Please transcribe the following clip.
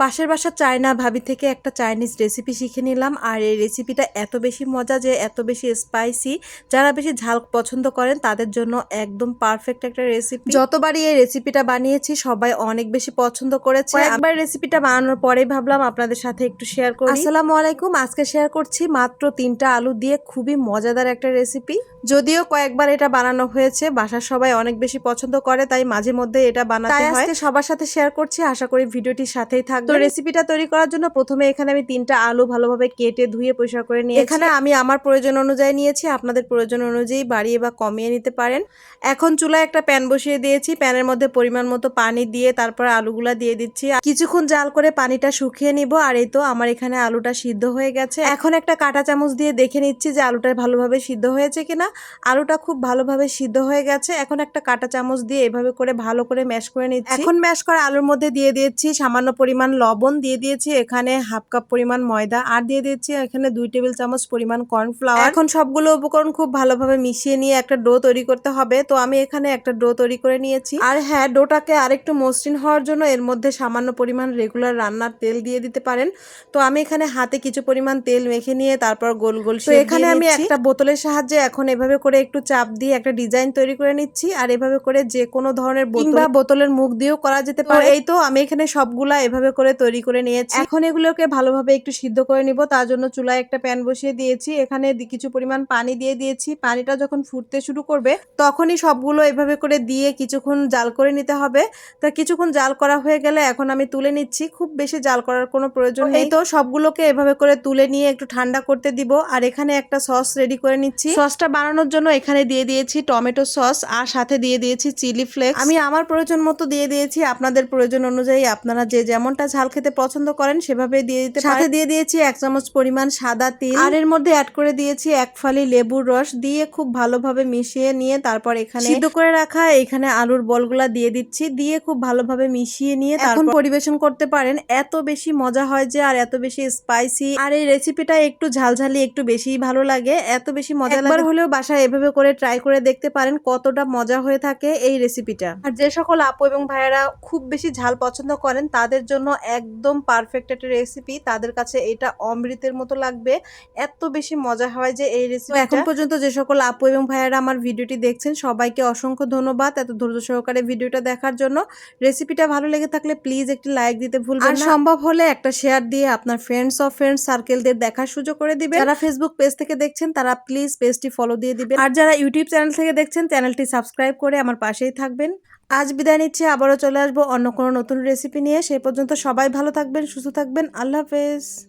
পাশের বাসা চায়না ভাবি থেকে একটা চাইনিজ রেসিপি শিখে নিলাম। আর এই রেসিপিটা এত বেশি মজা যে এত বেশি স্পাইসি যারা বেশি ঝাল পছন্দ করেন তাদের জন্য একদম পারফেক্ট একটা রেসিপি যতবারই এই রেসিপিটা বানিয়েছি সবাই অনেক বেশি পছন্দ করেছে। একবার রেসিপিটা বানানোর পরেই ভাবলাম আপনাদের সাথে একটু শেয়ার করি। আসসালামু আলাইকুম আজকে শেয়ার করছি মাত্র তিনটা আলু দিয়ে খুবই মজাদার একটা রেসিপি যদিও কয়েকবার এটা বানানো হয়েছে বাসার সবাই অনেক বেশি পছন্দ করে তাই মাঝে মধ্যে এটা বানাতে হয়। সবার সাথে শেয়ার করছি আশা করি ভিডিওটির সাথেই থাকবে তো রেসিপিটা তৈরি করার জন্য প্রথমে এখানে আমি তিনটা আলু ভালোভাবে কেটে ধুয়ে পরিষ্কার করে নিয়ে এখানে আমি আমার প্রয়োজন অনুযায়ী নিয়েছি আপনাদের প্রয়োজন অনুযায়ী বাড়িয়ে বা কমিয়ে নিতে পারেন। এখন চুলায় একটা প্যান বসিয়ে দিয়েছি প্যানের মধ্যে পরিমাণ মতো পানি দিয়ে তারপর আলুগুলা দিয়ে দিচ্ছি। কিছুক্ষণ জাল করে পানিটা শুকিয়ে নিব আর এই তো আমার এখানে আলুটা সিদ্ধ হয়ে গেছে। এখন একটা কাঁটা চামচ দিয়ে দেখে নিচ্ছি যে আলুটা ভালোভাবে সিদ্ধ হয়েছে কিনা। আলুটা খুব ভালোভাবে সিদ্ধ হয়ে গেছে এখন একটা কাঁটা চামচ দিয়ে এভাবে করে ভালো করে ম্যাশ করে নিচ্ছি। এখন ম্যাশ করা আলুর মধ্যে দিয়ে দিয়েছি সামান্য পরিমাণ লবণ দিয়ে দিয়েছি এখানে হাফ কাপ পরিমাণ ময়দা আর দিয়ে দিয়েছি এখানে দুই টেবিল চামচ পরিমাণ কর্নফ্লাওয়ার। এখন সবগুলো উপকরণ খুব ভালোভাবে মিশিয়ে নিয়ে একটা ডো তৈরি করতে হবে তো আমি এখানে একটা ডো তৈরি করে নিয়েছি। আর হ্যাঁ ডোটাকে আরেকটু মসৃণ হওয়ার জন্য এর মধ্যে সামান্য পরিমাণ রেগুলার রান্নার তেল দিয়ে দিতে পারেন। তো আমি এখানে হাতে কিছু পরিমাণ তেল মেখে নিয়ে তারপর গোল গোল তো এখানে আমি একটা বোতলের সাহায্যে এখন এভাবে করে একটু চাপ দিয়ে একটা ডিজাইন তৈরি করে নিচ্ছি আর এভাবে করে যে কোনো ধরনের বোতল বা বোতলের মুখ দিয়েও করা যেতে পারে। এই তো আমি এখানে সবগুলা এভাবে করে তৈরি করে নিয়েছি। এখন এগুলোকে ভালোভাবে একটু সিদ্ধ করে নিব তার জন্য চুলায় একটা প্যান বসিয়ে দিয়েছি। এখানে কিছু পরিমাণ পানি দিয়ে দিয়েছি। পানিটা যখন ফুটতে শুরু করবে তখনই সবগুলো এভাবে করে দিয়ে কিছুক্ষণ জাল করে নিতে হবে। তা কিছুক্ষণ জাল করা হয়ে গেলে এখন আমি তুলে নিচ্ছি। খুব বেশি জাল করার কোনো প্রয়োজন নেই। তো সবগুলোকে এভাবে করে তুলে নিয়ে একটু ঠান্ডা করতে দিব। আর এখানে একটা সস রেডি করে নিচ্ছি। সসটা বানানোর জন্য এখানে দিয়ে দিয়েছি টমেটো সস আর সাথে দিয়ে দিয়েছি চিলি ফ্লেক্স। আমি আমার প্রয়োজন মতো দিয়ে দিয়েছি। আপনাদের প্রয়োজন অনুযায়ী আপনারা যে যেমনটা ঝাল খেতে পছন্দ করেন সেভাবে দিয়ে দিতে সাথে দিয়ে দিয়েছি এক চামচ পরিমাণ সাদা তিল। আর এর মধ্যে অ্যাড করে দিয়েছি এক ফালি লেবুর রস দিয়ে খুব ভালোভাবে মিশিয়ে নিয়ে তারপর এখানে সিদ্ধ করে রাখা এখানে আলুর বলগুলা দিয়ে দিচ্ছি দিয়ে খুব ভালোভাবে মিশিয়ে নিয়ে এখন পরিবেশন করতে পারেন এত বেশি মজা হয় যে আর এত বেশি স্পাইসি আর এই রেসিপিটা একটু ঝালঝালি একটু বেশি ভালো লাগে এত বেশি মজা একবার হলেও বাসায় এভাবে করে ট্রাই করে দেখতে পারেন কতটা মজা হয়ে থাকে এই রেসিপিটা আর যে সকল আপু এবং ভাইয়েরা খুব বেশি ঝাল পছন্দ করেন তাদের জন্য একদম পারফেক্ট একটা রেসিপি তাদের কাছে এটা অমৃতের মতো লাগবে। এত বেশি মজা হয় যে এই রেসিপি এখন পর্যন্ত যে সকল আপু এবং ভাইয়েরা আমার ভিডিওটি দেখছেন সবাইকে অসংখ্য ধন্যবাদ এত ধৈর্য সহকারে ভিডিওটা দেখার জন্য। রেসিপিটা ভালো লেগে থাকলে প্লিজ একটি লাইক দিতে ভুলবেন না। সম্ভব হলে একটা শেয়ার দিয়ে আপনার ফ্রেন্ডস অফ ফ্রেন্ডস সার্কেলদের দেখার সুযোগ করে দিবেন। যারা ফেসবুক পেজ থেকে দেখছেন তারা প্লিজ পেজটি ফলো দিয়ে দিবেন। আর যারা ইউটিউব চ্যানেল থেকে দেখছেন চ্যানেলটি সাবস্ক্রাইব করে আমার পাশেই থাকবেন। আজ বিদায় নিচ্ছি, আবারও চলে আসব অন্য কোনো নতুন রেসিপি নিয়ে। সেই পর্যন্ত সবাই ভালো থাকবেন, সুস্থ থাকবেন। আল্লাহ হাফেজ।